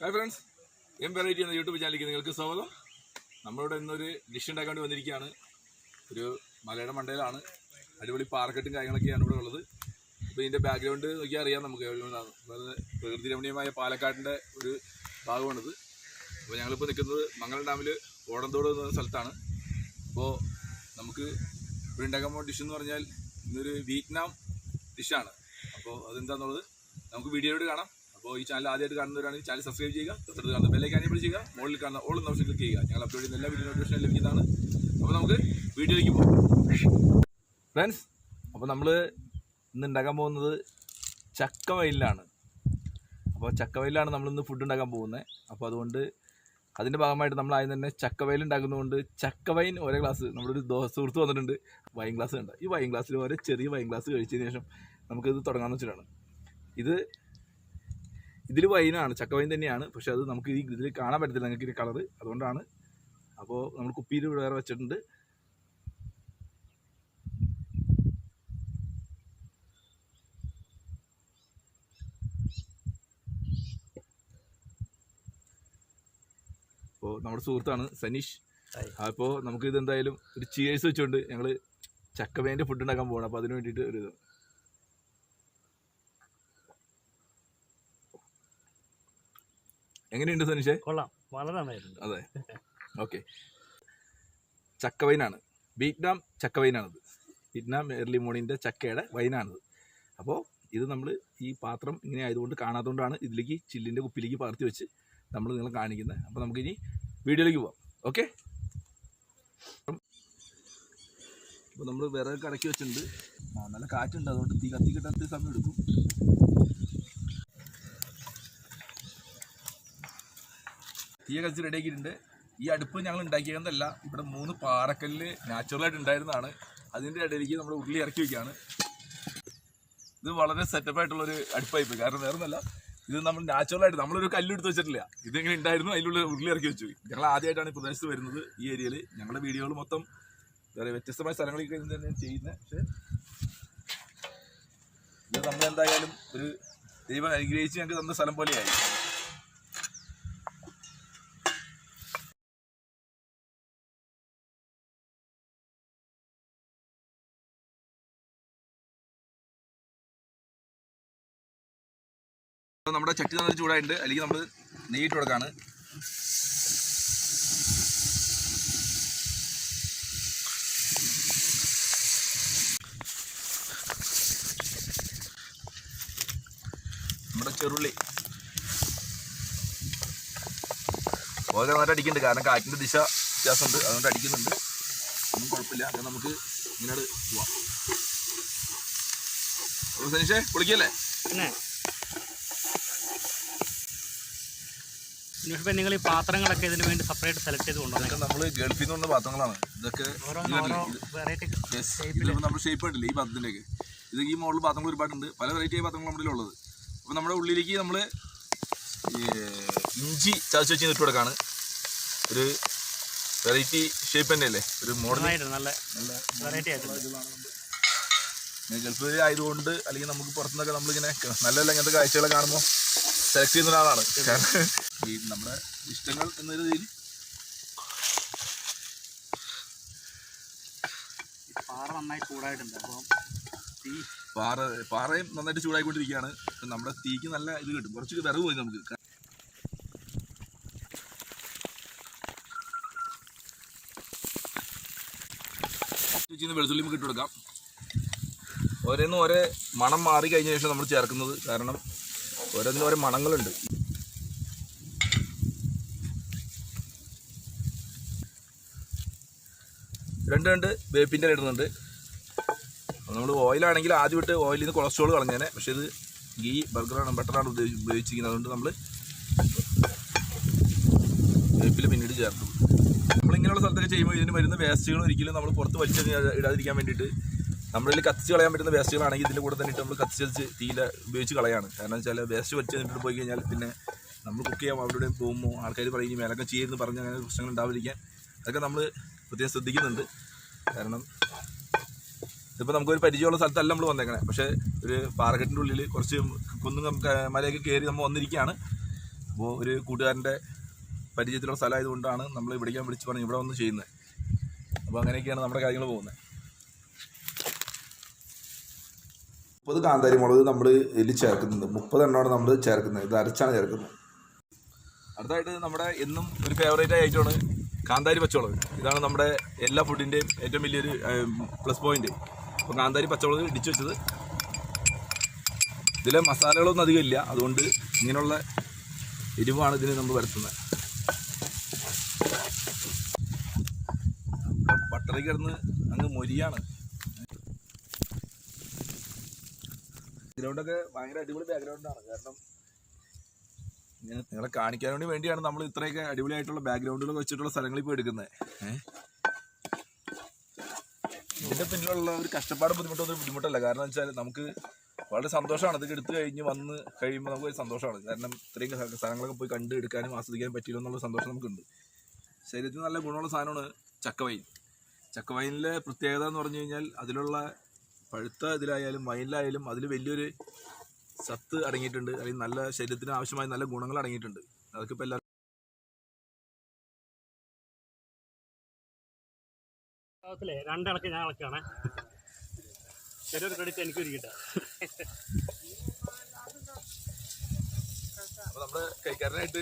Hi friends M variety എന്ന YouTube ചാനലിലേക്ക് നിങ്ങൾക്ക് സ്വാഗതം. നമ്മളിവിടെ ഇന്നൊരു ഡിഷ് ഉണ്ടാക്കാൻ വേണ്ടി വന്നിരിക്കുകയാണ്. ഒരു മലയുടെ മണ്ടയിലാണ്. അടിപൊളി പാർക്കറ്റും കാര്യങ്ങളൊക്കെയാണ് ഇവിടെ ഉള്ളത്. അപ്പോൾ ഇതിന്റെ ബാക്ക്ഗ്രൗണ്ട് നോക്കിയാൽ അറിയാം നമുക്ക്. പ്രകൃതി രമണീയമായ പാലക്കാടിന്റെ ഒരു ഭാഗമാണിത്. അപ്പോൾ ഞങ്ങളിപ്പോൾ നിൽക്കുന്നത് മംഗലം ഡാമിൽ ഓടന്തോട് എന്ന സ്ഥലത്താണ്. അപ്പോൾ നമുക്ക് ഇവിടെ ഉണ്ടാക്കാൻ പോകുന്ന ഡിഷ് എന്ന് പറഞ്ഞാൽ ഇന്നൊരു വിയറ്റ്നാം ഡിഷാണ് അപ്പോൾ അതെന്താണെന്നുള്ളത് നമുക്ക് വീഡിയോയിലൂടെ കാണാം. അപ്പോൾ ഈ ചാനൽ ആദ്യമായിട്ട് കാണുന്നവരാണെങ്കിൽ ചാനൽ സബ്സ്ക്രൈബ് ചെയ്യുക തൊട്ടടുത്ത് കാണുന്ന ബെല്ലൈക്കൻ അനിബിൾ ചെയ്യുക മുകളിൽ കാണുന്ന ഓൾ ഓപ്ഷൻ ക്ലിക്ക് ചെയ്യുക. ഞങ്ങൾ അപ്ലോഡ് ചെയ്യുന്ന എല്ലാ വീഡിയോ നോട്ടിഫിക്കേഷൻ ലഭിക്കുന്നതാണ്. അപ്പോൾ നമുക്ക് വീഡിയോയിലേക്ക് പോകാം. ഫ്രണ്ട്സ് അപ്പോൾ നമ്മൾ ഇന്ന് ഉണ്ടാക്കാൻ പോകുന്നത് ചക്ക വയലിലാണ്. അപ്പോൾ ചക്കവയലിലാണ് നമ്മളിന്ന് ഫുഡ് ഉണ്ടാക്കാൻ പോകുന്നത്. അപ്പോൾ അതുകൊണ്ട് അതിന്റെ ഭാഗമായിട്ട് നമ്മൾ ആദ്യം തന്നെ ചക്കവയൽ ഉണ്ടാക്കുന്നതുകൊണ്ട് ചക്കവൈൻ ഓരോ ഗ്ലാസ് നമ്മുടെ ഒരു ദോ സുഹൃത്ത് വന്നിട്ടുണ്ട്. വൈൻ ഗ്ലാസ് ഉണ്ട് ഈ വൈൻ ഗ്ലാസ്സിൽ ഓരോ ചെറിയ വൈൻ ഗ്ലാസ് കഴിച്ചതിന് ശേഷം നമുക്കിത് തുടങ്ങാമെന്ന് വെച്ചിട്ടാണ്. ഇത് ഇതിൽ വൈനാണ് ചക്ക വൈൻ തന്നെയാണ്. പക്ഷെ അത് നമുക്ക് ഈ ഇതിൽ കാണാൻ പറ്റത്തില്ല നിങ്ങൾക്ക് ഇതിന്റെ കളറ്. അതുകൊണ്ടാണ് അപ്പോൾ നമ്മൾ കുപ്പിയിൽ വേറെ വെച്ചിട്ടുണ്ട്. അപ്പോൾ നമ്മുടെ സുഹൃത്താണ് സനീഷ്. അപ്പോൾ നമുക്കിത് എന്തായാലും ഒരു ചിയേഴ്സ് വെച്ചുകൊണ്ട് ഞങ്ങൾ ചക്കവേന്റെ ഫുഡ് ഉണ്ടാക്കാൻ പോകണം അപ്പോൾ അതിന് വേണ്ടിയിട്ട് ഒരു എങ്ങനെയുണ്ട് സനീഷേ? കൊള്ളാം. വളരെ നന്നായിട്ടുണ്ട്. അതെ. ഓക്കെ. ചക്ക വൈനാണ് ചക്കവൈനാണ് ചക്ക ചക്കവൈനാണിത് ബീറ്റ്നാം എർലി മോർണിംഗിന്റെ ചക്കയുടെ വൈനാണിത്. അപ്പോൾ ഇത് നമ്മൾ ഈ പാത്രം ഇങ്ങനെ ആയതുകൊണ്ട് കാണാത്തതുകൊണ്ടാണ് ഇതിലേക്ക് ചില്ലിന്റെ കുപ്പിലേക്ക് പകർത്തി വെച്ച് നമ്മൾ നിങ്ങൾ കാണിക്കുന്നത് അപ്പോൾ നമുക്കിനി വീഡിയോയിലേക്ക് പോവാം. ഓക്കെ? അപ്പോൾ നമ്മൾ വിറക് കടക്കി വെച്ചിട്ടുണ്ട്. നല്ല കാറ്റുണ്ട്. അതുകൊണ്ട് തീ കത്തി കിട്ടാത്ത സമയം എടുക്കും. തീയ കത്തിച്ച് റെഡിയാക്കിയിട്ടുണ്ട് ഈ അടുപ്പ് ഞങ്ങൾ ഉണ്ടാക്കിയതല്ല ഇവിടെ മൂന്ന് പാറക്കല്ല് നാച്ചുറലായിട്ട് ഉണ്ടായിരുന്നതാണ്. അതിന്റെ ഇടയിലേക്ക് നമ്മൾ ഉള്ളി ഇറക്കി വയ്ക്കുകയാണ് ഇത് വളരെ സെറ്റപ്പ് ആയിട്ടുള്ള ഒരു അടുപ്പായി പോയി കാരണം വേറെ ഒന്നല്ല ഇത് നമ്മൾ നാച്ചുറലായിട്ട് നമ്മളൊരു കല്ലെടുത്ത് വെച്ചിട്ടില്ല. ഇതെങ്ങനെ ഉണ്ടായിരുന്നു അതിലുള്ള ഉരുളി ഇറക്കി വെച്ചു. ഞങ്ങൾ ആദ്യമായിട്ടാണ് ഈ പ്രദേശത്ത് വരുന്നത് ഈ ഏരിയയിൽ. ഞങ്ങളുടെ വീഡിയോകൾ മൊത്തം വേറെ വ്യത്യസ്തമായ സ്ഥലങ്ങളിൽ തന്നെയാണ് ചെയ്യുന്നത്. പക്ഷേ ഇത് നമ്മൾ എന്തായാലും ഒരു ദൈവം അനുഗ്രഹിച്ച് ഞങ്ങൾക്ക് തന്ന സ്ഥലം പോലെയായി. നമ്മുടെ ചട്ടി നല്ല ചൂടായിട്ടുണ്ട്. അല്ലെങ്കിൽ നമ്മൾ നെയ്യിട്ട് കൊടുക്കാണ്. നമ്മുടെ ചെറുള്ളി. ഓരോ നന്നായിട്ട് അടിക്കുന്നുണ്ട്. കാരണം കാറ്റിന്റെ ദിശ വ്യത്യാസമുണ്ട്. അതുകൊണ്ട് അടിക്കുന്നുണ്ട്. ഒന്നും കുഴപ്പമില്ല. അത് നമുക്ക് ഇങ്ങനെ പോവാം. സനീഷേ പൊളിക്കല്ലേ പിന്നെ നിങ്ങൾ ഈ പാത്രങ്ങളൊക്കെ ഇതിന് വേണ്ടി സെപ്പറേറ്റ് സെലക്ട് ചെയ്ത് കൊണ്ടുവന്നേ. ഇതൊക്കെ നമ്മൾ ഗൾഫിൽ നിന്ന് വന്ന പാത്രങ്ങളാണ്. ഇതൊക്കെ നമ്മൾ ഷേപ്പ് ഉണ്ടല്ലേ ഈ പാത്രത്തിലേക്ക് ഇത് ഈ മോഡൽ പാത്രങ്ങൾ ഒരുപാടുണ്ട്. പല വെറൈറ്റി ആയ പാത്രങ്ങൾ നമ്മുടെ ഉള്ളത്. അപ്പോൾ നമ്മുടെ ഉള്ളിലേക്ക് നമ്മൾ ഇഞ്ചി ചതച്ച് വെച്ച് ഇട്ട് കൊടുക്കാണ്. ഒരു വെറൈറ്റി ഷേപ്പ് തന്നെ അല്ലേ ഒരു മോഡൽ നല്ല നല്ല വെറൈറ്റി ആയിട്ടുള്ള ഗൾഫിൽ ആയതുകൊണ്ട് അല്ലെങ്കിൽ നമുക്ക് പുറത്തുനിന്നൊക്കെ നമ്മളിങ്ങനെ നല്ല നല്ല ഇങ്ങനത്തെ കാഴ്ചകളെ കാണുമ്പോൾ സെലക്ട് ചെയ്യുന്ന ഒരാളാണ്. കാരണം ഈ നമ്മുടെ ഇഷ്ടങ്ങൾ എന്ന രീതിയിൽ പാറ നന്നായി ചൂടായിട്ടുണ്ട്. അപ്പോൾ തീ പാറ പാറയും നന്നായിട്ട് ചൂടായിക്കൊണ്ടിരിക്കുകയാണ്. നമ്മുടെ തീക്ക് നല്ല ഇത് കിട്ടും. കുറച്ച് വിറവ് പോയി നമുക്ക്. വെച്ചിരുന്ന് വെളുത്തുള്ളി നമുക്ക് ഇട്ട് കൊടുക്കാം. ഓരോന്നും ഓരോ മണം മാറി കഴിഞ്ഞ ശേഷം നമ്മൾ ചേർക്കുന്നത്. കാരണം ഓരോന്നിനും ഓരോ മണങ്ങളുണ്ട്. രണ്ട് രണ്ട് വേപ്പിന്റെ ഇടുന്നുണ്ട്. നമ്മൾ ഓയിലാണെങ്കിൽ ആദ്യം ഇട്ട് ഓയിലിൽ നിന്ന് കൊളസ്ട്രോൾ കളഞ്ഞേനെ. പക്ഷേ ഇത് ഗീ ബർഗറാണ് ബട്ടറാണ് ഉപയോഗി- ഉപയോഗിച്ചിരിക്കുന്നത്. അതുകൊണ്ട് നമ്മൾ വേപ്പിൽ പിന്നീട് ചേർത്തു നമ്മളിങ്ങനെയുള്ള സ്ഥലത്തൊക്കെ ചെയ്യുമ്പോൾ ഇതിന് വരുന്ന വേസ്റ്റുകൾ ഒരിക്കലും നമ്മൾ പുറത്ത് വലിച്ചെറിഞ്ഞ് ഇടാതിരിക്കാൻ വേണ്ടിയിട്ട് നമ്മളിൽ കത്തിച്ച് കളയാൻ പറ്റുന്ന വേസ്റ്റുകളാണെങ്കിൽ ഇതിന്റെ കൂടെ തന്നെ ഇട്ട് നമ്മൾ കത്തിച്ച് തീയില ഉപയോഗിച്ച് കളയാണ്. കാരണം വെച്ചാൽ വേസ്റ്റ് വലിച്ച് കഴിഞ്ഞിട്ട് പോയി കഴിഞ്ഞാൽ പിന്നെ നമ്മൾ കുക്ക് ചെയ്യാം അവിടെ പോകുമ്പോൾ ആൾക്കാർ പറയും മേലൊക്കെ ചെയ്യുമെന്ന് പറഞ്ഞ് അങ്ങനെ പ്രശ്നങ്ങൾ ഉണ്ടാവിരിക്കാൻ അതൊക്കെ നമ്മൾ പ്രത്യേകം ശ്രദ്ധിക്കുന്നുണ്ട്. കാരണം ഇതിപ്പോൾ നമുക്കൊരു പരിചയമുള്ള സ്ഥലത്തല്ല നമ്മൾ വന്നേക്കണേ. പക്ഷേ ഒരു പാറക്കെട്ടിന്റെ ഉള്ളിൽ കുറച്ച് കുന്നും മലയൊക്കെ കയറി നമ്മൾ വന്നിരിക്കുകയാണ്. അപ്പോൾ ഒരു കൂട്ടുകാരന്റെ പരിചയത്തിലുള്ള സ്ഥലമായതുകൊണ്ടാണ് നമ്മൾ ഇവിടേക്കാൻ വിളിച്ച് പറഞ്ഞ് ഇവിടെ വന്ന് ചെയ്യുന്നത്. അപ്പോൾ അങ്ങനെയൊക്കെയാണ് നമ്മുടെ കാര്യങ്ങൾ പോകുന്നത്. മുപ്പത് കാന്താരി മുളക് നമ്മൾ ഇതിൽ ചേർക്കുന്നുണ്ട്. മുപ്പത് എണ്ണമാണ് നമ്മൾ ചേർക്കുന്നത്. ഇത് അരച്ചാണ് ചേർക്കുന്നത്. അടുത്തായിട്ട് നമ്മുടെ എന്നും ഒരു ഫേവറേറ്റ് ആയിട്ടാണ് കാന്താരി പച്ചമുളക്. ഇതാണ് നമ്മുടെ എല്ലാ ഫുഡിന്റെയും ഏറ്റവും വലിയൊരു പ്ലസ് പോയിന്റ് അപ്പോൾ കാന്താരി പച്ചമുളക് ഇടിച്ചു വെച്ചത്. ഇതിലെ മസാലകളൊന്നും അധികം ഇല്ല. അതുകൊണ്ട് ഇങ്ങനെയുള്ള എരിവാണ് ഇതിന് നമ്മൾ വരുത്തുന്നത്. ബട്ടറി കിടന്ന് അങ്ങ് മൊരിയാണ്. ബാക്ക്ഗ്രൗണ്ടൊക്കെ ഭയങ്കര അടിപൊളി ബാക്ക്ഗ്രൗണ്ടാണ്. കാരണം ഇങ്ങനെ നിങ്ങളെ കാണിക്കാൻ വേണ്ടി വേണ്ടിയാണ് നമ്മൾ ഇത്രയൊക്കെ അടിപൊളിയായിട്ടുള്ള ബാക്ക്ഗ്രൗണ്ടുകൾ വെച്ചിട്ടുള്ള സ്ഥലങ്ങളിൽ പോയി എടുക്കുന്നത് ഏഹ് ഇതിന്റെ പിന്നിലുള്ള ഒരു കഷ്ടപ്പാട് ബുദ്ധിമുട്ടൊന്നും ബുദ്ധിമുട്ടല്ല. കാരണം വെച്ചാൽ നമുക്ക് വളരെ സന്തോഷമാണ്. ഇതൊക്കെ എടുത്തു കഴിഞ്ഞ് വന്ന് കഴിയുമ്പോൾ നമുക്ക് സന്തോഷമാണ്. കാരണം ഇത്രയും സ്ഥ- സ്ഥലങ്ങളൊക്കെ പോയി കണ്ട് എടുക്കാനും ആസ്വദിക്കാനും പറ്റിയില്ല എന്നുള്ള സന്തോഷം നമുക്കുണ്ട്. ശരീരത്തിന് നല്ല ഗുണമുള്ള സാധനമാണ് ചക്കവൈൻ. ചക്കവൈനിലെ പ്രത്യേകത എന്ന് പറഞ്ഞു കഴിഞ്ഞാൽ അതിലുള്ള പഴുത്ത ഇതിലായാലും വയലിലായാലും അതിൽ വലിയൊരു സത്ത് അടങ്ങിയിട്ടുണ്ട്. അല്ലെങ്കിൽ നല്ല ശരീരത്തിന് ആവശ്യമായ നല്ല ഗുണങ്ങൾ അടങ്ങിയിട്ടുണ്ട്. അതൊക്കെ ഇപ്പോൾ എല്ലാവരും ലോകത്തിലെ രണ്ടിളക്ക് ഞാൻ ഇളക്കാണ് ചെറിയൊരു ക്രെഡിറ്റ് എനിക്ക് ഒരു കിട്ടാം അപ്പോൾ നമ്മുടെ കൈക്കാരനായിട്ട്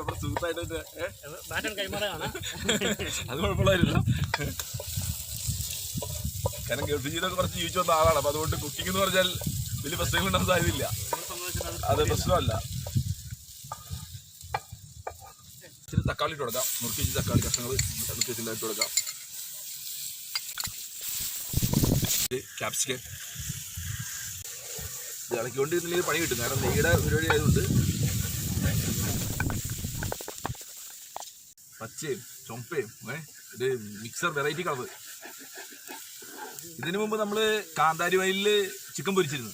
നമ്മുടെ സുഹൃത്തായിട്ട് ബാറ്റൻ കൈമാറാണ് അത് കുഴപ്പമുള്ളതായിരുന്നില്ല കാരണം ഗൾഫ് ജീവിതമൊക്കെ കുറച്ച് ജീവിച്ചു വന്ന ആളാണ്. അപ്പൊ അതുകൊണ്ട് കുക്കിംഗ് എന്ന് പറഞ്ഞാൽ വലിയ പ്രശ്നങ്ങൾ ഉണ്ടാകാൻ സാധ്യതയില്ല അത് പ്രശ്നമല്ല. ഇച്ചിരി തക്കാളി ഇട്ട് കൊടുക്കാം. മുറുക്കി തക്കാളി കഷ്ണങ്ങൾ മുറുക്കി വെച്ചിട്ട് കൊടുക്കാം. ക്യാപ്സിക്കൻ ഇളക്കിക്കൊണ്ടിരുന്നില്ലെങ്കിൽ പണി കിട്ടും. കാരണം നെയ്യുടെ പരിപാടി ആയതുകൊണ്ട് പച്ചയും ചുമപ്പയും ഏ ഇത് മിക്സർ വെറൈറ്റി കളർ ഇതിനു മുമ്പ് നമ്മൾ കാന്താരി വയലിൽ ചിക്കൻ പൊരിച്ചിരുന്നു.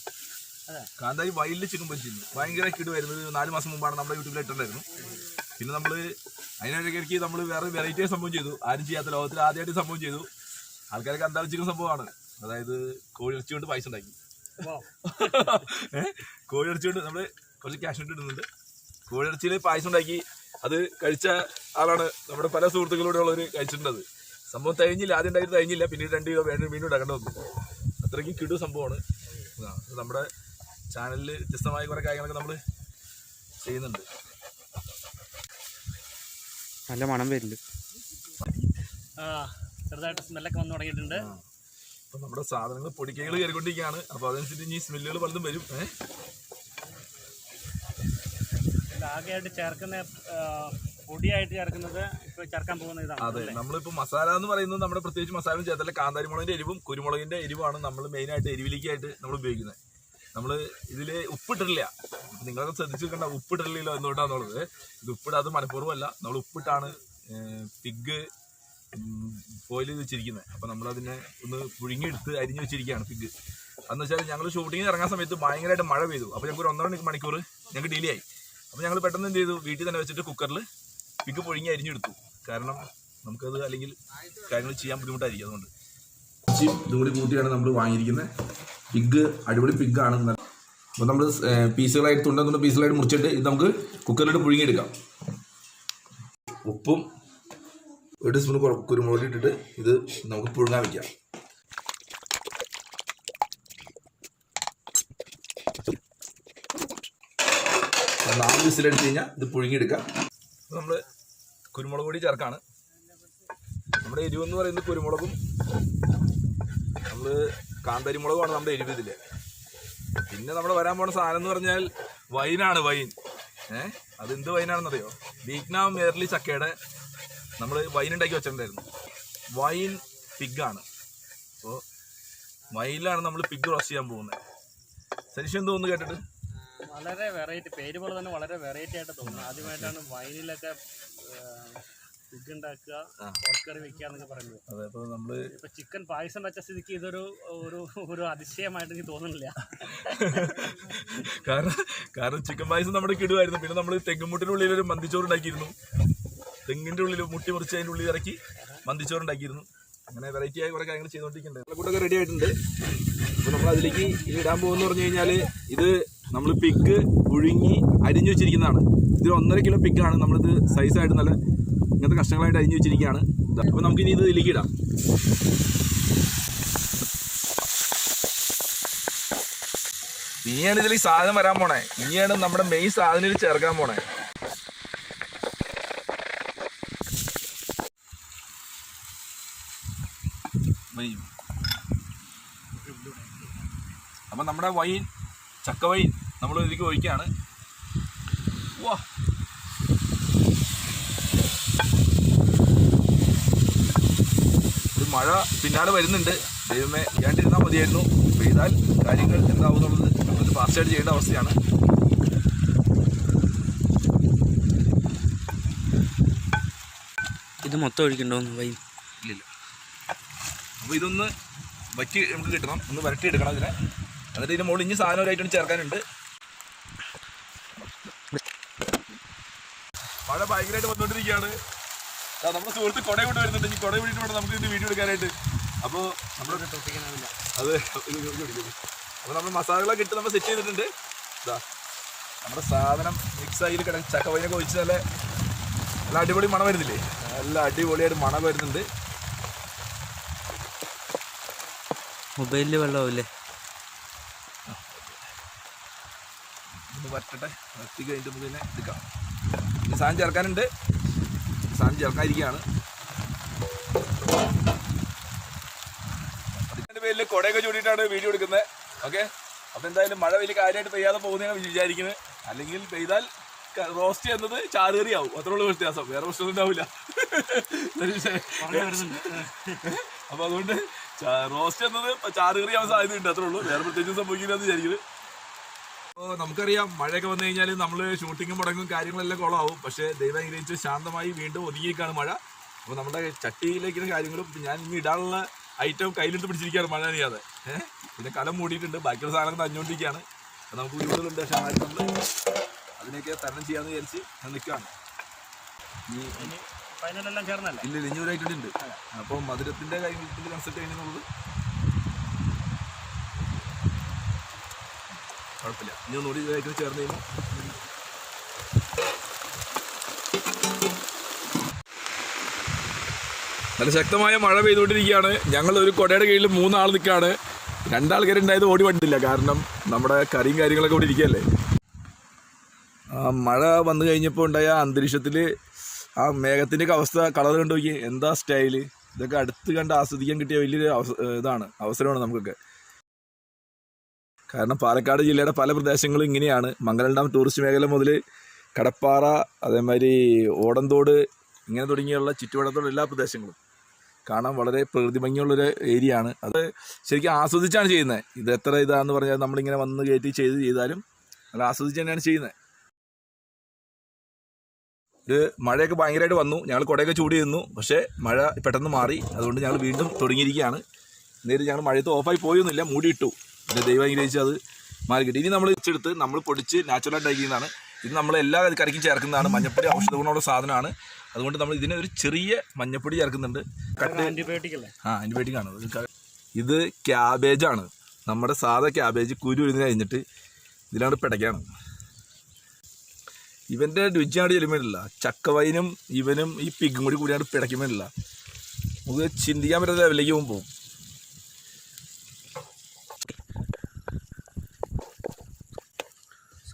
കാന്താരി വയലിൽ ചിക്കൻ പൊരിച്ചിരുന്നു. ഭയങ്കര കിട് വരുന്നത് നാല് മാസം മുമ്പാണ് നമ്മുടെ യൂട്യൂബിൽ ഇട്ടിട്ടുണ്ടായിരുന്നു. പിന്നെ നമ്മൾ അതിനിടയ്ക്ക് നമ്മൾ വേറെ വെറൈറ്റി സംഭവം ചെയ്തു. ആരും ചെയ്യാത്ത ലോകത്തിൽ ആദ്യമായിട്ട് സംഭവം ചെയ്തു. ആൾക്കാർക്ക് കാന്താരി ചിക്കൻ സംഭവമാണ്. അതായത് കോഴി ഇറച്ചി കൊണ്ട് പൈസ ഉണ്ടാക്കി. കോഴി ഇറച്ചി കൊണ്ട് നമ്മൾ കുറച്ച് ക്യാഷ് ഇട്ടിടുന്നുണ്ട് കോഴി ഇറച്ചിയിൽ പായസം ഉണ്ടാക്കി. അത് കഴിച്ച ആളാണ് നമ്മുടെ പല സുഹൃത്തുക്കളോടുള്ളവർ കഴിച്ചിട്ടുണ്ടത്. സംഭവം തഴിഞ്ഞില്ല ആദ്യം ഉണ്ടായിട്ട് തഴിഞ്ഞില്ല പിന്നീട് രണ്ട് കിലോ വീണ്ടും വീണ്ടും ഉണ്ടാക്കേണ്ടി വന്നു. അത്രയ്ക്കും കിടു സംഭവമാണ്. നമ്മുടെ ചാനലിൽ വ്യത്യസ്തമായ കുറേ കാര്യങ്ങളൊക്കെ നമ്മൾ ചെയ്യുന്നുണ്ട്. നല്ല മണം വരില്ല. ആ ചെറുതായിട്ട് സ്മെല്ലൊക്കെ വന്നു തുടങ്ങിയിട്ടുണ്ട്. അപ്പം നമ്മുടെ സാധനങ്ങൾ പൊടിക്കൈകൾ കയറിക്കൊണ്ടിരിക്കുകയാണ്. അപ്പോൾ അതനുസരിച്ച് ഇനി സ്മെല്ലുകൾ പലതും വരും. ഏഹ് ആകെയായിട്ട് ചേർക്കുന്ന പൊടിയായിട്ട് ചേർക്കുന്നത് ഇപ്പൊ ചേർക്കാൻ പോകുന്ന ഇതാണ് അതെ? നമ്മളിപ്പോ മസാല എന്ന് പറയുന്നത് നമ്മുടെ പ്രത്യേകിച്ച് മസാല ചേർത്തല്ല. കാന്താരി മുളകിന്റെ എരിവും കുരുമുളകിന്റെ എരിവാണ് നമ്മൾ മെയിൻ ആയിട്ട് എരിവിലേക്കായിട്ട് നമ്മൾ ഉപയോഗിക്കുന്നത്. നമ്മൾ ഇതിൽ ഉപ്പിട്ടിട്ടില്ല. നിങ്ങളൊക്കെ ശ്രദ്ധിച്ചു കണ്ട ഉപ്പിട്ടില്ലല്ലോ എന്തുകൊണ്ടാന്നുള്ളത്. ഇത് ഉപ്പിടാതെ മനഃപൂർവമല്ല. നമ്മൾ ഉപ്പിട്ടാണ് പിഗ് ബോയിൽ ചെയ്ത് വെച്ചിരിക്കുന്നത്. അപ്പൊ നമ്മൾ അതിനെ ഒന്ന് പുഴുങ്ങിയെടുത്ത് അരിഞ്ഞു വെച്ചിരിക്കുകയാണ് പിഗ് അന്ന് വെച്ചാൽ ഞങ്ങൾ ഷൂട്ടിങ്ങിന് ഇറങ്ങാൻ സമയത്ത് ഭയങ്കരമായിട്ട് മഴ പെയ്തു. അപ്പൊ ഞങ്ങൾക്ക് ഒരു ഒന്നര മണിക്കൂർ ഞങ്ങൾക്ക് ഡിലേ ആയി. അപ്പൊ ഞങ്ങൾ പെട്ടെന്ന് എന്ത് ചെയ്തു? വീട്ടിൽ തന്നെ വെച്ചിട്ട് കുക്കറിൽ പിഗ് പൊഴിഞ്ഞ് അരിഞ്ഞെടുത്തു. കാരണം നമുക്കത് അല്ലെങ്കിൽ കാര്യങ്ങൾ ചെയ്യാൻ ബുദ്ധിമുട്ടായിരിക്കും അതുകൊണ്ട്. ഇതും കൂടി കൂട്ടിയാണ് നമ്മൾ വാങ്ങിയിരിക്കുന്നത് പിഗ് അടിപൊളി പിഗ്ഗാണ് അപ്പോൾ നമ്മൾ പീസുകളായിട്ട് തുണ്ട തുണ്ട പീസുകളായിട്ട് മുറിച്ചിട്ട് ഇത് നമുക്ക് കുക്കറിലിട്ട് പുഴുങ്ങിയെടുക്കാം. ഉപ്പും ഒരു ടീസ്പൂൺ കുരുമുളക് ഇട്ടിട്ട് ഇത് നമുക്ക് പുഴുങ്ങാൻ വെക്കാം. നാല് വിസിലെടുത്ത് കഴിഞ്ഞാൽ ഇത് പുഴുങ്ങിയെടുക്കാം. നമ്മൾ കുരുമുളക് പൊടി ചേർക്കാണ്. നമ്മുടെ എരിവ് എന്ന് പറയുന്നത് കുരുമുളകും നമ്മൾ കാന്തരിമുളകുമാണ് നമ്മുടെ എരിവ് ഇതിൽ പിന്നെ നമ്മൾ വരാൻ പോകുന്ന സാധനം എന്ന് പറഞ്ഞാൽ വൈനാണ് വൈൻ. ഏഹ് അത് എന്ത് വൈനാണെന്നറിയോ? വീക്നാം മേർലി ചക്കയുടെ നമ്മൾ വൈൻ ഉണ്ടാക്കി വെച്ചിട്ടുണ്ടായിരുന്നു. വൈൻ പിഗാണ്. അപ്പോൾ വൈനിലാണ് നമ്മൾ പിഗ് റോസ്റ്റ് ചെയ്യാൻ പോകുന്നത്. എന്ത് തോന്നുന്നു കേട്ടിട്ട്? വളരെ വെറൈറ്റി പേര് പോലെ തന്നെ വളരെ വെറൈറ്റി ആയിട്ട് തോന്നുന്നു. ആദ്യമായിട്ടാണ് വൈനിലൊക്കെ ഉണ്ടാക്കുക എന്നൊക്കെ പറയുന്നത്. അതെ അപ്പോൾ നമ്മൾ ഇപ്പൊ ചിക്കൻ പായസം വെച്ച സ്ഥിതിക്ക് ഇതൊരു ഒരു ഒരു അതിശയമായിട്ട് എനിക്ക് തോന്നുന്നില്ല. കാരണം കാരണം ചിക്കൻ പായസം നമ്മുടെ കിടുവായിരുന്നു. പിന്നെ നമ്മൾ തെങ്ങുമുട്ടിനുള്ളിൽ ഉള്ളിൽ ഒരു മന്തിച്ചോറ് ഉണ്ടാക്കിയിരുന്നു തെങ്ങിന്റെ ഉള്ളിൽ മുട്ടി മുറിച്ച് അതിന്റെ ഉള്ളിൽ ഇറക്കി മന്തിച്ചോറ് ഉണ്ടാക്കിയിരുന്നു അങ്ങനെ വെറൈറ്റി ആയി കുറെ കാര്യങ്ങൾ ചെയ്തുകൊണ്ടിരിക്കുന്നുണ്ട് കൂട്ടൊക്കെ റെഡി ആയിട്ടുണ്ട്. അപ്പോൾ നമ്മൾ അതിലേക്ക് ഇടാൻ പോകുന്ന പറഞ്ഞു കഴിഞ്ഞാൽ ഇത് നമ്മൾ പിക്ക് പുഴുങ്ങി അരിഞ്ഞു വെച്ചിരിക്കുന്നതാണ്. ഇതിൽ ഒന്നര കിലോ പിക്കാണ് നമ്മളിത് സൈസായിട്ട് നല്ല ഇങ്ങനത്തെ കഷ്ടങ്ങളായിട്ട് അരിഞ്ഞു വെച്ചിരിക്കുകയാണ്. അപ്പോൾ നമുക്ക് ഇനി ഇത് ഇതിലേക്ക് ഇനിയാണ് ഇതിൽ ഈ സാധനം വരാൻ പോണേ. ഇനിയാണ് നമ്മുടെ മെയിൻ സാധനം ചേർക്കാൻ പോണേ. അപ്പൊ നമ്മുടെ വൈൻ ചക്ക വൈൻ നമ്മൾ ഇതിലേക്ക് ഒഴിക്കുകയാണ് വാ ഒരു മഴ പിന്നാലെ വരുന്നുണ്ട്. ദൈവമേ ഇല്ലാണ്ടിരുന്നാൽ മതിയായിരുന്നു. പെയ്താൽ കാര്യങ്ങൾ എന്താവും എന്നുള്ളത് നമ്മൾ ഫാസ്റ്റായിട്ട് ചെയ്യേണ്ട അവസ്ഥയാണ്. ഇത് മൊത്തം ഒഴിക്കണ്ടോന്ന് വൈ ഇല്ല അപ്പോൾ ഇതൊന്ന് വറ്റി നമുക്ക് കിട്ടണം. ഒന്ന് വരട്ടി എടുക്കണം ഇതിനെ എന്നിട്ട് ഇതിന് മുകളിൽ ഇനി സാധനം ഒരു ഐറ്റം ചേർക്കാനുണ്ട്. മഴ ഭയങ്കരമായിട്ട് വന്നുകൊണ്ടിരിക്കുകയാണ് നമ്മുടെ സുഹൃത്ത് കുട കൊണ്ട് വരുന്നുണ്ട്. ഇനി കുട പിടിച്ചിട്ട് വേണം നമുക്ക് ഇതിന് വീഡിയോ എടുക്കാനായിട്ട്. അപ്പോൾ നമ്മൾ അത് അപ്പോൾ നമ്മൾ മസാലകളൊക്കെ ഇട്ട് നമ്മൾ സെറ്റ് ചെയ്തിട്ടുണ്ട്. ഇതാ നമ്മുടെ സാധനം മിക്സ് ആയി ചക്ക ചക്കവൈനൊക്കെ ഒഴിച്ച് നല്ല നല്ല അടിപൊളി മണം വരുന്നില്ലേ? നല്ല അടിപൊളിയായിട്ട് മണം വരുന്നുണ്ട്. മൊബൈലിൽ വെള്ളമാവില്ലേ? ഒന്ന് വരട്ടെ. വരട്ടി കഴിഞ്ഞിട്ട് നമുക്ക് ഇതിനെ എടുക്കാം. ഇനി സാധനം ചേർക്കാനുണ്ട് സാധനം ചേർക്കാതിരിക്കുകയാണ് അതിന്റെ പേരിൽ കുടയൊക്കെ ചൂടിയിട്ടാണ് വീഡിയോ എടുക്കുന്നത്. ഓക്കെ? അപ്പോൾ എന്തായാലും മഴ വലിയ കാര്യമായിട്ട് പെയ്യാതെ പോകുന്നതാണ് വിചാരിക്കുന്നത്. അല്ലെങ്കിൽ പെയ്താൽ റോസ്റ്റ് ചെയ്യുന്നത് ചാറുകറിയാവും. അത്രേ ഉള്ള വ്യത്യാസം. വേറെ പ്രശ്നമൊന്നും ഉണ്ടാവില്ല. അപ്പോൾ അപ്പൊ അതുകൊണ്ട് റോസ്റ്റ് എന്നത് ചാറുകറി ആവാൻ സാധ്യതയുണ്ട്. അത്രേ ഉള്ളൂ. വേറെ പ്രത്യേകിച്ച് സംഭവിക്കില്ല എന്ന് വിചാരിക്കുന്നത് അപ്പോൾ നമുക്കറിയാം മഴയൊക്കെ വന്നു കഴിഞ്ഞാൽ നമ്മൾ ഷൂട്ടിങ്ങും മുടങ്ങും കാര്യങ്ങളെല്ലാം കുളമാവും പക്ഷേ ദൈവം അനുഗ്രഹിച്ച് ശാന്തമായി വീണ്ടും ഒതുങ്ങിയേക്കാണ് മഴ. അപ്പോൾ നമ്മുടെ ചട്ടിയിലേക്കുള്ള കാര്യങ്ങളും ഞാൻ ഇനി ഇടാനുള്ള ഐറ്റം കയ്യിലിട്ട് പിടിച്ചിരിക്കുകയാണ് മഴ അറിയാതെ പിന്നെ കലം മൂടിയിട്ടുണ്ട്. ബാക്കിയുള്ള സാധനങ്ങൾ നഞ്ഞുകൊണ്ടിരിക്കുകയാണ് അപ്പോൾ നമുക്ക് വീടുകളുണ്ട് പക്ഷേ നമ്മൾ അതിനൊക്കെ തരണം ചെയ്യാമെന്ന് വിചാരിച്ച് ഞാൻ നിൽക്കുകയാണ്. ഇല്ല ഇല്ല ഇനി ഒരു ഐറ്റം ഉണ്ട്. അപ്പോൾ മധുരത്തിന്റെ കാര്യത്തിന്റെ കൺസെപ്റ്റ് എങ്ങനെയാണുള്ളത് കുഴപ്പമില്ല. ഇനി ഒന്നുകൂടി ഇതിലേക്ക് ചേർന്ന് കഴിയുമ്പോൾ നല്ല ശക്തമായ മഴ പെയ്തുകൊണ്ടിരിക്കുകയാണ്. ഞങ്ങൾ ഒരു കൊടയുടെ കീഴിൽ മൂന്നാൾ നിൽക്കുകയാണ്. രണ്ടാൾക്കാരുണ്ടായത് ഓടി വണ്ടില്ല കാരണം നമ്മുടെ കറിയും കാര്യങ്ങളൊക്കെ ഇവിടെ ഇരിക്കുകയല്ലേ? മഴ വന്നു കഴിഞ്ഞപ്പോൾ ഉണ്ടായ അന്തരീക്ഷത്തിൽ ആ മേഘത്തിന്റെ അവസ്ഥ കളർ കണ്ടു നോക്കി എന്താ സ്റ്റൈൽ ഇതൊക്കെ അടുത്ത് കണ്ട് ആസ്വദിക്കാൻ കിട്ടിയ വലിയൊരു ഇതാണ്. അവസരമാണ് നമുക്കൊക്കെ. കാരണം പാലക്കാട് ജില്ലയുടെ പല പ്രദേശങ്ങളും ഇങ്ങനെയാണ്. മംഗലം ഡാം ടൂറിസ്റ്റ് മേഖല മുതൽ കടപ്പാറ അതേമാതിരി ഓടന്തോട് ഇങ്ങനെ തുടങ്ങിയുള്ള ചുറ്റുവട്ടത്തുള്ള എല്ലാ പ്രദേശങ്ങളും കാണാൻ വളരെ പ്രകൃതി ഭംഗിയുള്ളൊരു ഏരിയ ആണ് അത് ശരിക്കും ആസ്വദിച്ചാണ് ചെയ്യുന്നത്. ഇത് എത്ര ഇതാണെന്ന് പറഞ്ഞാൽ നമ്മളിങ്ങനെ വന്ന് കയറ്റി ചെയ്ത് ചെയ്താലും അത് ആസ്വദിച്ച് തന്നെയാണ് ചെയ്യുന്നത്. ഇത് മഴയൊക്കെ ഭയങ്കരമായിട്ട് വന്നു. ഞങ്ങൾ കുടയൊക്കെ ചൂടി നിന്നു പക്ഷേ മഴ പെട്ടെന്ന് മാറി. അതുകൊണ്ട് ഞങ്ങൾ വീണ്ടും തുടങ്ങിയിരിക്കുകയാണ്. നേരിട്ട് ഞങ്ങൾ മഴയത്ത് ഓഫായി പോയൊന്നുമില്ല. മൂടിയിട്ടു പിന്നെ ദൈവം അനുഗ്രഹിച്ച് അത് മാറി കിട്ടി ഇനി നമ്മൾ ഇച്ചെടുത്ത് നമ്മൾ പൊടിച്ച് നാച്ചുറലായിട്ട് അയക്കുന്നതാണ് ഇത് നമ്മൾ എല്ലാ കറിക്കും ചേർക്കുന്നതാണ്. മഞ്ഞപ്പൊടി ഔഷധ ഗുണമുള്ള സാധനമാണ്. അതുകൊണ്ട് നമ്മൾ ഇതിനെ ഒരു ചെറിയ മഞ്ഞപ്പൊടി ചേർക്കുന്നുണ്ട്. കട്ട് ആന്റിബയോട്ടിക് അല്ലേ? ആ ആന്റിബയോട്ടിക് ആണ്. ഇത് ക്യാബേജാണ് നമ്മുടെ സാധാ ക്യാബേജ് കുരു ഇതിന് കഴിഞ്ഞിട്ട് ഇതിലാണ് പിടയ്ക്കാണ്. ഇവന്റെ രുചിയാണ് ചെല്ലുമ്പോഴില്ല ചക്കവൈനും ഇവനും ഈ പിഗും കൂടി കൂടിയാണ് പിടയ്ക്കുമ്പോഴില്ല നമുക്ക് ചിന്തിക്കാൻ പറ്റാത്ത ലെവലിലേക്ക് പോകും.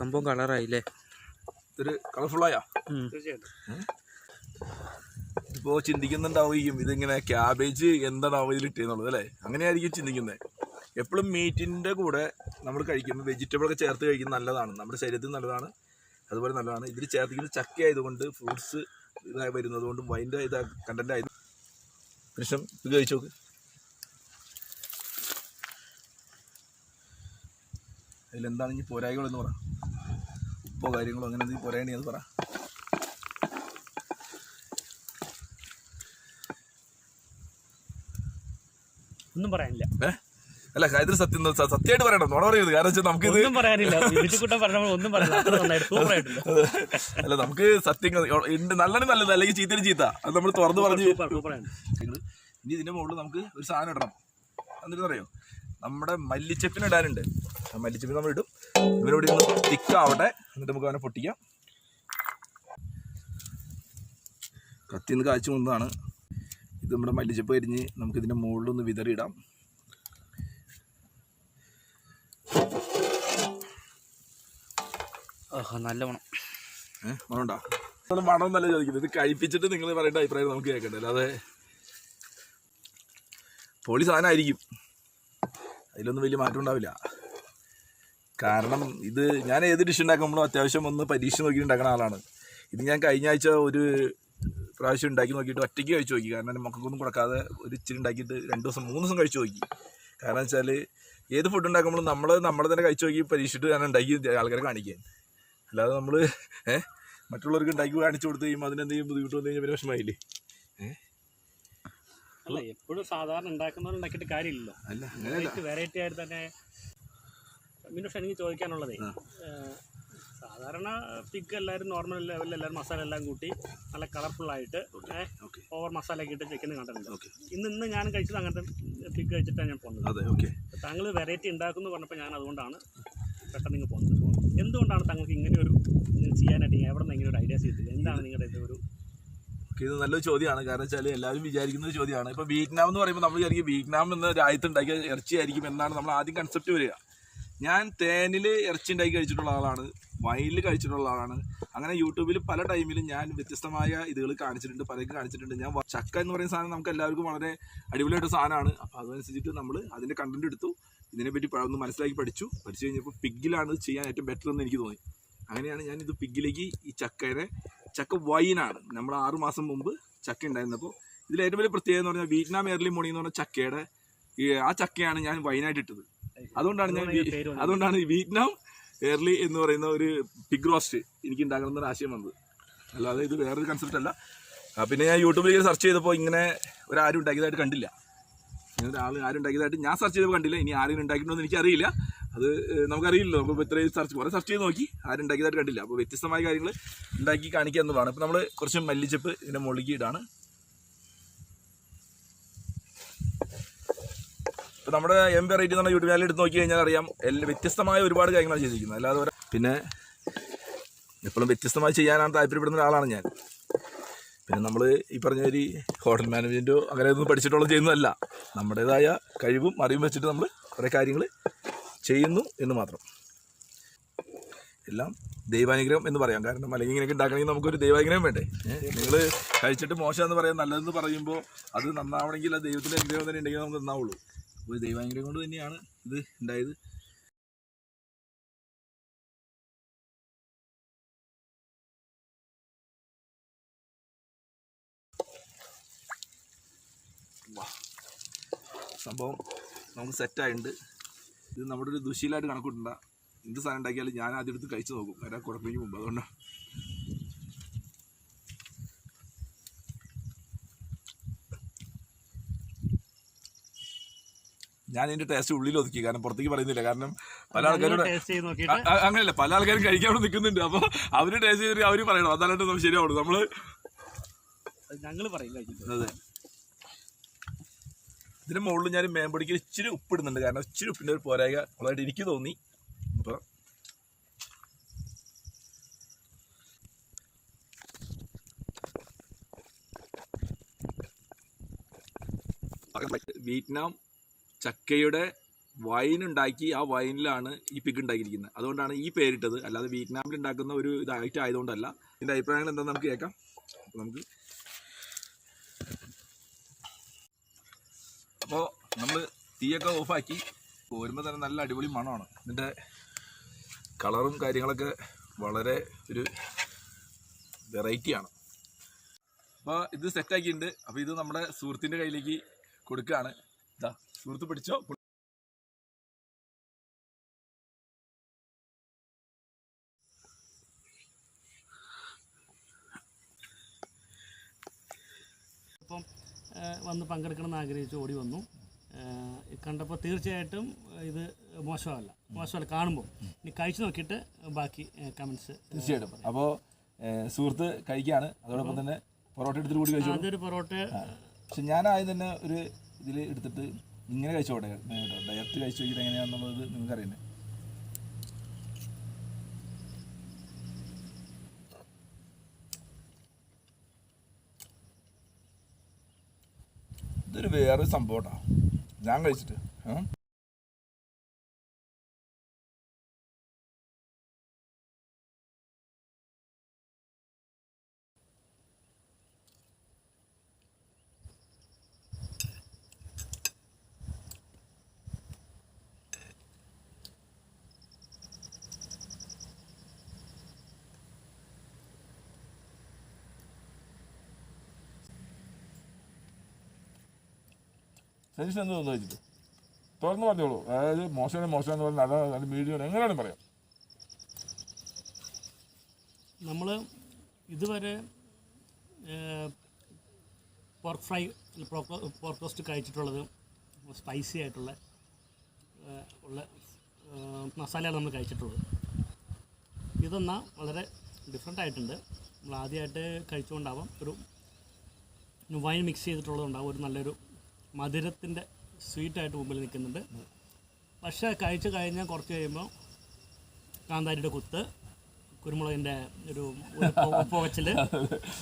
സംഭവം കളറായില്ലേ? ഇതൊരു കളർഫുള്ളായ ഇപ്പോൾ ചിന്തിക്കുന്നുണ്ടാവുകയും ഇതിങ്ങനെ ക്യാബേജ് എന്താണ് ഇതിൽ ഇട്ടേന്നുള്ളത് അല്ലേ? അങ്ങനെയായിരിക്കും ചിന്തിക്കുന്നത്. എപ്പോഴും മീറ്റിന്റെ കൂടെ നമ്മൾ കഴിക്കുമ്പോൾ വെജിറ്റബിൾ ഒക്കെ ചേർത്ത് കഴിക്കുന്നത് നല്ലതാണ്. നമ്മുടെ ശരീരത്തിന് നല്ലതാണ് അതുപോലെ നല്ലതാണ്. ഇതിൽ ചേർത്തിരിക്കുന്നത് ചക്ക ആയതുകൊണ്ട് ഫ്രൂട്ട്സ് ഇതായി വരുന്നത് കൊണ്ടും വൈന്റെ ഇതാ കണ്ടന്റ് ആയത് കൃഷ്ണം ഇത് കഴിച്ചു നോക്ക്. അതിലെന്താണ് ഇനി എന്ന് പറ. ഉപ്പോ കാര്യങ്ങളോ അങ്ങനെ എന്തെങ്കിലും പോരാണി അത് പറ. ഒന്നും പറയാനില്ല. അല്ല കാര്യത്തിൽ സത്യം സത്യമായിട്ട് പറയണം. നോട പറയരുത്. കാരണം വെച്ചാൽ നമുക്ക് ഒന്നും പറയാനില്ല. ഒന്നും അല്ല നമുക്ക് സത്യം നല്ലത് നല്ലത്. അല്ലെങ്കിൽ ചീത്തന് ചീത്ത. അത് നമ്മൾ തുറന്ന് പറഞ്ഞു ഇനി ഇതിന്റെ മുകളിൽ നമുക്ക് ഒരു സാധനം ഇടണം. എന്നിട്ട് അറിയോ നമ്മുടെ മല്ലിച്ചപ്പിന് ഇടാനുണ്ട്. ആ മല്ലിച്ചപ്പിന് നമ്മൾ ഇടും ഇവരോട് തിക്കാവട്ടെ എന്നിട്ട് നമുക്ക് അവനെ പൊട്ടിക്കാം. കത്തിന്ന് കാച്ചു കൊന്നതാണ് ഇത് നമ്മുടെ മല്ലിച്ചപ്പ് അരിഞ്ഞ് നമുക്കിതിന്റെ മുകളിലൊന്ന് വിതറിയിടാം. നല്ല മണം ഏഹ് മണമുണ്ടോ? നമ്മൾ മണം നല്ല ചോദിക്കുന്നത്. ഇത് കഴിപ്പിച്ചിട്ട് നിങ്ങൾ പറയേണ്ട അഭിപ്രായം നമുക്ക് കേൾക്കണ്ട? അല്ലാതെ പൊളി സാധനമായിരിക്കും. അതിലൊന്നും വലിയ മാറ്റം ഉണ്ടാവില്ല. കാരണം ഇത് ഞാൻ ഏത് ഡിഷ് ഉണ്ടാക്കുമ്പോഴും അത്യാവശ്യം ഒന്ന് പരീക്ഷ നോക്കി ഉണ്ടാക്കുന്ന ആളാണ്. ഇത് ഞാൻ കഴിഞ്ഞ ആഴ്ച ഒരു പ്രാവശ്യം ഉണ്ടാക്കി നോക്കിയിട്ട് ഒറ്റയ്ക്ക് കഴിച്ചു നോക്കി. കാരണം എന്റെ മക്കൾക്കൊന്നും കൊടുക്കാതെ ഒരു ഇച്ചിരി ഉണ്ടാക്കിയിട്ട് രണ്ട് ദിവസം മൂന്ന് ദിവസം കഴിച്ചു നോക്കി. കാരണം വെച്ചാൽ ഏത് ഫുഡ് ഉണ്ടാക്കുമ്പോഴും നമ്മൾ നമ്മൾ തന്നെ കഴിച്ചു നോക്കി പരീക്ഷിച്ചിട്ട് ഞാൻ ഉണ്ടാക്കി ആൾക്കാരെ കാണിക്കാൻ. അല്ലാതെ നമ്മൾ ഏഹ് മറ്റുള്ളവർക്ക് ഉണ്ടാക്കി കാണിച്ചു കൊടുത്ത് കഴിയുമ്പോൾ അതിനെന്തെങ്കിലും ബുദ്ധിമുട്ട് വന്നു കഴിഞ്ഞാൽ പിന്നെ ഏഹ് അല്ല എപ്പോഴും സാധാരണ ഉണ്ടാക്കുന്നവർ ഉണ്ടാക്കിയിട്ട് കാര്യമില്ലല്ലോ വെറൈറ്റി ആയിട്ട് തന്നെ മീനുഷ എനിക്ക് ചോദിക്കാനുള്ളതേ. സാധാരണ പിഗ് എല്ലാവരും നോർമൽ ലെവലിൽ എല്ലാവരും മസാല എല്ലാം കൂട്ടി നല്ല കളർഫുള്ളായിട്ട് ഓവർ മസാല ഒക്കെ ഇട്ട് ചിക്കൻ കണ്ടിട്ടുണ്ട്. ഇന്ന് ഇന്ന് ഞാൻ കഴിച്ചത് അങ്ങനത്തെ പിഗ് കഴിച്ചിട്ടാണ് ഞാൻ പോകുന്നത് അതെ ഓക്കെ. താങ്കൾ വെറൈറ്റി ഉണ്ടാക്കുന്നു പറഞ്ഞപ്പോൾ ഞാൻ അതുകൊണ്ടാണ് പെട്ടെന്ന് ഇങ്ങ് പോകുന്നത് എന്തുകൊണ്ടാണ് താങ്കൾക്ക് ഇങ്ങനെ ഒരു ചെയ്യാനായിട്ട് എവിടെ നിന്ന് ഇങ്ങനെ ഒരു ഐഡിയാസ് കിട്ടിയത്? എന്താണ് നിങ്ങളുടെ ഇത് ഒരു ഇത് നല്ലൊരു ചോദ്യമാണ്. കാരണം വെച്ചാൽ എല്ലാവരും വിചാരിക്കുന്ന ഒരു ചോദ്യമാണ്. ഇപ്പോൾ വിയറ്റ്നാം എന്ന് പറയുമ്പോൾ നമ്മൾ വിചാരിക്കും വിയറ്റ്നാം എന്ന രാജ്യത്ത് ഉണ്ടാക്കിയ ഇറച്ചിയായിരിക്കും എന്നാണ് നമ്മൾ ആദ്യം കൺസെപ്റ്റ് വരിക. ഞാൻ തേനിൽ ഇറച്ചി ഉണ്ടാക്കി കഴിച്ചിട്ടുള്ള ആളാണ്. വൈനിൽ കഴിച്ചിട്ടുള്ള ആളാണ്. അങ്ങനെ യൂട്യൂബിൽ പല ടൈമിലും ഞാൻ വ്യത്യസ്തമായ ഇതുകൾ കാണിച്ചിട്ടുണ്ട് പലർക്കും കാണിച്ചിട്ടുണ്ട്. ഞാൻ ചക്ക എന്ന് പറയുന്ന സാധനം നമുക്ക് എല്ലാവർക്കും വളരെ അടിപൊളിയായിട്ട് സാധനമാണ്. അപ്പോൾ അതനുസരിച്ചിട്ട് നമ്മൾ അതിന്റെ കണ്ടന്റ് എടുത്തു. ഇതിനെപ്പറ്റി ഒന്ന് മനസ്സിലാക്കി പഠിച്ചു. പഠിച്ചു കഴിഞ്ഞപ്പോൾ പിഗ്ഗിലാണ് ഇത് ചെയ്യാൻ ഏറ്റവും ബെറ്റർ എന്ന് എനിക്ക് തോന്നി. അങ്ങനെയാണ് ഞാൻ ഇത് പിഗിലേക്ക് ഈ ചക്കയുടെ ചക്ക വൈനാണ്. നമ്മൾ ആറു മാസം മുമ്പ് ചക്ക ഉണ്ടായിരുന്നപ്പോൾ ഇതിൽ ഏറ്റവും വലിയ പ്രത്യേകത എന്ന് പറഞ്ഞാൽ വീറ്റ്നാം എയർലി മോണി എന്ന് പറഞ്ഞ ചക്കയുടെ ആ ചക്കയാണ് ഞാൻ വൈനായിട്ട് ഇട്ടത്. അതുകൊണ്ടാണ് ഞാൻ അതുകൊണ്ടാണ് വിയറ്റ്നാം എയർലി എന്ന് പറയുന്ന ഒരു പിഗ് റോസ്റ്റ് എനിക്ക് ഉണ്ടാക്കണം എന്നൊരു ആശയം വന്നത്. അല്ലാതെ ഇത് വേറൊരു കൺസെപ്റ്റ് അല്ല. പിന്നെ ഞാൻ യൂട്യൂബിൽ സെർച്ച് ചെയ്തപ്പോൾ ഇങ്ങനെ ഒരാരും ഉണ്ടാക്കിയതായിട്ട് കണ്ടില്ല. ഇങ്ങനെ ഒരാൾ ആരും ഉണ്ടാക്കിയതായിട്ട് ഞാൻ സെർച്ച് ചെയ്തപ്പോൾ കണ്ടില്ല. ഇനി ആരും ഉണ്ടാക്കിയിട്ടുണ്ടോ എന്ന് എനിക്കറിയില്ല. അത് നമുക്കറിയില്ലല്ലോ. നമുക്ക് ഇത്രയും സെർച്ച് കുറേ സെർച്ച് ചെയ്ത് നോക്കി. ആരും ഉണ്ടാക്കിയതായിട്ട് കണ്ടില്ല. അപ്പോൾ വ്യത്യസ്തമായ കാര്യങ്ങൾ ഉണ്ടാക്കി കാണിക്കുക എന്നതാണ് അപ്പോൾ നമ്മൾ കുറച്ച് മല്ലിച്ചപ്പ് ഇതിന്റെ മുകളിലേക്ക് ഇടാണ്. ഇപ്പോൾ നമ്മുടെ എം വെറൈറ്റി പറഞ്ഞ യൂട്യൂബ് ചാനൽ എടുത്ത് നോക്കി കഴിഞ്ഞാൽ അറിയാം എല്ലാ വ്യത്യസ്തമായ ഒരുപാട് കാര്യങ്ങളാണ് ചെയ്തിരിക്കുന്നത്. അല്ലാതെ പിന്നെ എപ്പോഴും വ്യത്യസ്തമായി ചെയ്യാനാണ് താല്പര്യപ്പെടുന്ന ഒരാളാണ് ഞാൻ. പിന്നെ നമ്മൾ ഈ പറഞ്ഞ ഒരു ഹോട്ടൽ മാനേജ്മെന്റോ അങ്ങനെ ഒന്നും പഠിച്ചിട്ടുള്ള ചെയ്യുന്നതല്ല. നമ്മുടേതായ കഴിവും അറിവും വെച്ചിട്ട് നമ്മൾ കുറേ കാര്യങ്ങൾ ചെയ്യുന്നു എന്ന് മാത്രം. എല്ലാം ദൈവാനുഗ്രഹം എന്ന് പറയാം. കാരണം അല്ലെങ്കിൽ ഇങ്ങനെയൊക്കെ ഉണ്ടാക്കണമെങ്കിൽ നമുക്കൊരു ദൈവാനുഗ്രഹം വേണ്ടേ? നിങ്ങൾ കഴിച്ചിട്ട് മോശമെന്ന് പറയാം നല്ലതെന്ന് പറയുമ്പോൾ അത് നന്നാവണമെങ്കിൽ ആ ദൈവത്തിന്റെ അനുഗ്രഹം തന്നെ ഉണ്ടെങ്കിൽ നമുക്ക് നന്നാവുള്ളൂ. അപ്പോൾ ദൈവാനുഗ്രഹം കൊണ്ട് തന്നെയാണ് ഇത് ഉണ്ടായത്. സംഭവം നമുക്ക് സെറ്റായിട്ടുണ്ട് ഇത് നമ്മുടെ ഒരു ദുശീലമായിട്ട് കണക്കൂട്ടണ്ട എന്ത് സാധനം ഉണ്ടാക്കിയാലും ഞാൻ ആദ്യം എടുത്ത് കഴിച്ചു നോക്കും. വരാൻ കുഴപ്പമില്ല മുമ്പ്. അതുകൊണ്ടാണ് ഞാൻ ഇതിന്റെ ടേസ്റ്റ് ഉള്ളിൽ ഒതുക്കി കാരണം പുറത്തേക്ക് പറയുന്നില്ല. കാരണം പല ആൾക്കാരോട് അങ്ങനെയല്ല പല ആൾക്കാരും കഴിക്കാൻ അവിടെ നിൽക്കുന്നുണ്ട്. അപ്പൊ അവർ ടേസ്റ്റ് ചെയ്തിട്ട് അവർ പറയണം. അതായിട്ട് നമ്മൾ ശരിയാവുള്ളൂ നമ്മൾ ഞങ്ങൾ പറയില്ല അതെ. ഇതിന്റെ മുകളിൽ ഞാൻ മേമ്പൊടിക്ക് ഇച്ചിരി ഉപ്പിടുന്നുണ്ട്. കാരണം ഇച്ചിരി ഉപ്പിന്റെ ഒരു പോരായ ഉള്ളതായിട്ട് എനിക്ക് തോന്നി. അപ്പൊ വിയറ്റ്നാം ചക്കയുടെ വൈൻ ഉണ്ടാക്കി ആ വൈനിലാണ് ഈ പിക്ക് ഉണ്ടാക്കിയിരിക്കുന്നത്. അതുകൊണ്ടാണ് ഈ പേരിട്ടത്. അല്ലാതെ വിയറ്റ്നാമിൽ ഉണ്ടാക്കുന്ന ഒരു ഇതായിട്ട് ആയതുകൊണ്ടല്ല. ഇതിന്റെ അഭിപ്രായങ്ങൾ എന്താണെന്ന് നമുക്ക് കേൾക്കാം. നമുക്ക് അപ്പോൾ നമ്മൾ തീയൊക്കെ ഓഫാക്കി. പോരുമ്പോൾ തന്നെ നല്ല അടിപൊളി മണമാണ്. ഇതിന്റെ കളറും കാര്യങ്ങളൊക്കെ വളരെ ഒരു വെറൈറ്റിയാണ് അപ്പോൾ ഇത് സെറ്റാക്കിയിട്ടുണ്ട് അപ്പോൾ ഇത് നമ്മുടെ സുഹൃത്തിന്റെ കയ്യിലേക്ക് കൊടുക്കുകയാണ്. സുഹൃത്ത് പിടിച്ചോ? അപ്പം വന്ന് പങ്കെടുക്കണം എന്ന് ആഗ്രഹിച്ച് ഓടി വന്നു. കണ്ടപ്പോൾ തീർച്ചയായിട്ടും ഇത് മോശമല്ല. മോശമല്ല കാണുമ്പോൾ. ഇനി കഴിച്ചു നോക്കിയിട്ട് ബാക്കി കമൻസ് തീർച്ചയായിട്ടും. അപ്പോൾ സുഹൃത്ത് കഴിക്കുകയാണ് അതോടൊപ്പം തന്നെ പൊറോട്ട എടുത്തിട്ട് കൂടി കഴിച്ചു അതൊരു പൊറോട്ട പക്ഷെ ഞാൻ ആദ്യം തന്നെ ഒരു ഇതിൽ എടുത്തിട്ട് ഇങ്ങനെ കഴിച്ചോട്ടെ ഡയറ്റ് കഴിച്ചു നോക്കിയിട്ട് എങ്ങനെയാണെന്നുള്ളത് നിങ്ങൾക്ക് അറിയണ്ടേ ഇതൊരു വേറെ സംഭവം ഞാൻ കഴിച്ചിട്ട് ആ? എന്ന് തോന്നുന്നു വെച്ചിട്ട് തുറന്ന് പറഞ്ഞോളൂ. അതായത് മോശമാണ് മോശമെന്ന് പറഞ്ഞാൽ നല്ല നല്ല മീഡിയം എങ്ങനെയാണ് പറയാം? നമ്മൾ ഇതുവരെ പോർക്ക് ഫ്രൈ പോർക്ക് റോസ്റ്റ് കഴിച്ചിട്ടുള്ളത് സ്പൈസി ആയിട്ടുള്ള ഉള്ള മസാലയാണ് നമ്മൾ കഴിച്ചിട്ടുള്ളത്. ഇതെന്നാൽ വളരെ ഡിഫറെന്റ് ആയിട്ടുണ്ട്. നമ്മൾ ആദ്യമായിട്ട് കഴിച്ചുകൊണ്ടാവാം ഒരു വൈൻ മിക്സ് ചെയ്തിട്ടുള്ളതുണ്ടാവും. ഒരു നല്ലൊരു മധുരത്തിന്റെ സ്വീറ്റായിട്ട് മുമ്പിൽ നിൽക്കുന്നുണ്ട്. പക്ഷേ കഴിച്ച് കഴിഞ്ഞാൽ കുറച്ച് കഴിയുമ്പോൾ കാന്താരിയുടെ കുത്ത് കുരുമുളകിന്റെ ഒരു പുകച്ചിൽ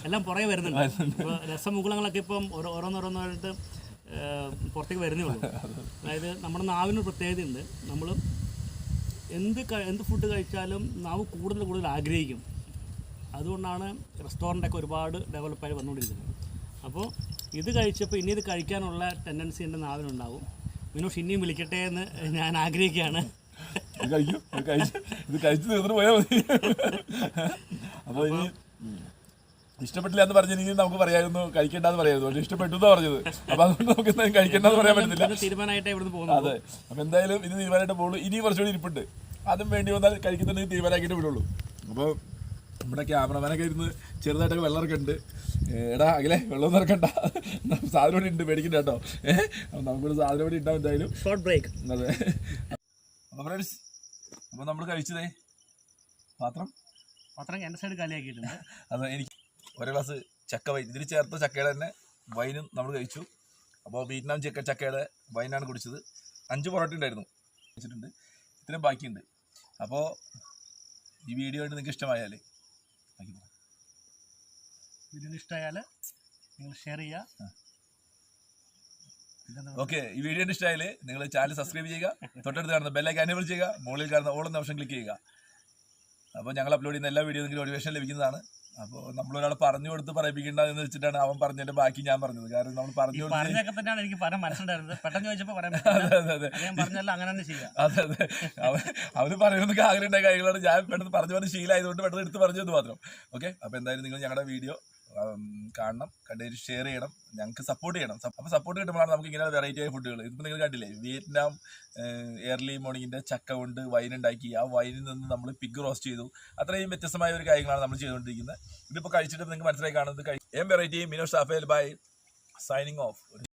എല്ലാം പുറകെ വരുന്നുണ്ട്. ഇപ്പോൾ രസമുകുളങ്ങളൊക്കെ ഇപ്പം ഓരോ ഓരോന്നോരോന്നായിട്ട് പുറത്തേക്ക് വരുന്നേ ഉള്ളൂ. അതായത് നമ്മുടെ നാവിന് പ്രത്യേകതയുണ്ട്. നമ്മൾ എന്ത് എന്ത് ഫുഡ് കഴിച്ചാലും നാവ് കൂടുതൽ കൂടുതൽ ആഗ്രഹിക്കും. അതുകൊണ്ടാണ് റെസ്റ്റോറന്റൊക്കെ ഒരുപാട് ഡെവലപ്പായി വന്നുകൊണ്ടിരിക്കുന്നത്. അപ്പോൾ ഇത് കഴിച്ചപ്പോൾ ഇനി ഇത് കഴിക്കാനുള്ള ടെൻഡൻസി എന്റെ നാവിനുണ്ടാവും മിനോഷ് ഇനിയും വിളിക്കട്ടെ എന്ന് ഞാൻ ആഗ്രഹിക്കുകയാണ്. ഇത് കഴിക്കും. ഇത് കഴിച്ച് ഇത് കഴിച്ച് തീർന്നിട്ട് പോയാൽ മതി. അപ്പോൾ ഇനി ഇഷ്ടപ്പെട്ടില്ല എന്ന് പറഞ്ഞില്ലെങ്കിൽ നമുക്ക് പറയായിരുന്നു കഴിക്കേണ്ടെന്ന് പറയായിരുന്നു. പക്ഷെ ഇഷ്ടപ്പെട്ടു എന്ന് പറഞ്ഞത്. അപ്പോൾ അതുകൊണ്ട് നമുക്ക് എന്തായാലും കഴിക്കേണ്ടെന്ന് പറയാൻ പറ്റത്തില്ല. തീരുമാനമായിട്ട് ഇവിടുന്ന് പോകുന്നത് അതെ. അപ്പം എന്തായാലും ഇത് തീരുമാനമായിട്ട് പോകുള്ളൂ. ഇനി കുറച്ചുകൂടി ഇരിപ്പുണ്ട്. അതും വേണ്ടി വന്നാൽ കഴിക്കുന്നുണ്ടെങ്കിൽ തീരുമാനമാക്കിയിട്ട് വിടുള്ളൂ. അപ്പോൾ നമ്മുടെ ക്യാമറമാനൊക്കെ ഇരുന്ന് ചെറുതായിട്ടൊക്കെ വെള്ളമൊക്കെ ഉണ്ട് ഏ, എടാ അകലെ വെള്ളം നിറക്കണ്ട സാധനം ഇവിടെ ഉണ്ട് മേടിക്കണ്ട കേട്ടോ. ഏഹ് അപ്പം നമുക്കൊരു സാധനം ഇവിടെ ഉണ്ടാവും എന്തായാലും ഷോർട്ട് ബ്രേക്ക് അതെ. അപ്പോൾ ഫ്രണ്ട്സ് അപ്പോൾ നമ്മൾ കഴിച്ചതേ പാത്രം? പാത്രം എന്റെ സൈഡ് കാലിയാക്കിയിട്ടുണ്ട്. അതെ എനിക്ക് ഒരു ഗ്ലാസ് ചക്ക വൈൻ ഇതിൽ ചേർത്ത ചക്കയുടെ തന്നെ വൈനും നമ്മൾ കഴിച്ചു. അപ്പോൾ വിയറ്റ്നാം ചക്ക ചക്കയുടെ വൈനാണ് കുടിച്ചത്. അഞ്ച് പൊറോട്ട ഉണ്ടായിരുന്നു. കഴിച്ചിട്ടുണ്ട്. ഇത്രയും ബാക്കിയുണ്ട്. അപ്പോൾ ഈ വീഡിയോ നിങ്ങൾക്ക് പറ. വീഡിയോ ഇഷ്ടമായാൽ നിങ്ങൾ ഷെയർ ചെയ്യുക ഓക്കെ ഈ വീഡിയോ ഇഷ്ടമായാൽ നിങ്ങൾ ചാനൽ സബ്സ്ക്രൈബ് ചെയ്യുക തൊട്ടടുത്ത് കാണുന്ന ബെല്ലൈക്ക് അനേബിൾ ചെയ്യുക മുകളിൽ കാണുന്ന ഓൾ എന്ന ഓപ്ഷൻ ക്ലിക്ക് ചെയ്യുക. അപ്പോൾ ഞങ്ങൾ അപ്ലോഡ് ചെയ്യുന്ന എല്ലാ വീഡിയോ നിങ്ങൾക്ക് നോട്ടിഫിക്കേഷൻ ലഭിക്കുന്നതാണ്. അപ്പോൾ നമ്മളൊരാൾ പറഞ്ഞു കൊടുത്ത് പറയിപ്പിക്കേണ്ട എന്ന് വെച്ചിട്ടാണ് അവൻ പറഞ്ഞതിന്റെ ബാക്കി ഞാൻ പറഞ്ഞത്. കാരണം നമ്മൾ പറഞ്ഞു പറഞ്ഞൊക്കെ തന്നെയാണ് എനിക്ക് പറയാൻ മനസ്സിലായിരുന്നത് പെട്ടെന്ന് ചോദിച്ചപ്പോൾ പറയാൻ അതെ അതെ അതെ. ഞാൻ പറഞ്ഞല്ല അങ്ങനെ തന്നെ ചെയ്യാം അതെ അതെ. അവൻ അവന് പറയുന്നൊക്കെ ആഗ്രഹമുണ്ടായ കാര്യങ്ങളാണ്. ഞാൻ പെട്ടെന്ന് പറഞ്ഞു പറഞ്ഞ് ശീലമായതുകൊണ്ട് പെട്ടെന്ന് എടുത്ത് പറഞ്ഞു എന്ന് മാത്രം. ഓക്കെ അപ്പോൾ എന്തായാലും നിങ്ങൾ ഞങ്ങളുടെ വീഡിയോ കാണണം കണ്ടു ഷെയർ ചെയ്യണം ഞങ്ങൾക്ക് സപ്പോർട്ട് ചെയ്യണം. അപ്പോൾ സപ്പോർട്ട് കിട്ടുമ്പോഴാണ് നമുക്ക് ഇങ്ങനെ വെറൈറ്റി ആയ ഫുഡുകൾ ഇതിപ്പോൾ നിങ്ങൾ കണ്ടില്ലേ വിയറ്റ്നാം എയർലി മോർണിംഗിന്റെ ചക്ക കൊണ്ട് വൈൻ ഉണ്ടാക്കി. ആ വൈനിൽ നിന്ന് നമ്മൾ പിഗ് റോസ്റ്റ് ചെയ്തു. അത്രയും വ്യത്യസ്തമായ ഒരു കാര്യങ്ങളാണ് നമ്മൾ ചെയ്തുകൊണ്ടിരിക്കുന്നത്. ഇതിപ്പോൾ കഴിച്ചിട്ട് നിങ്ങൾക്ക് മനസ്സിലായി കാണുന്നത് കഴി- എം വെറൈറ്റി മിനോ സാഫേൽ ബൈ സൈനിങ് ഓഫ്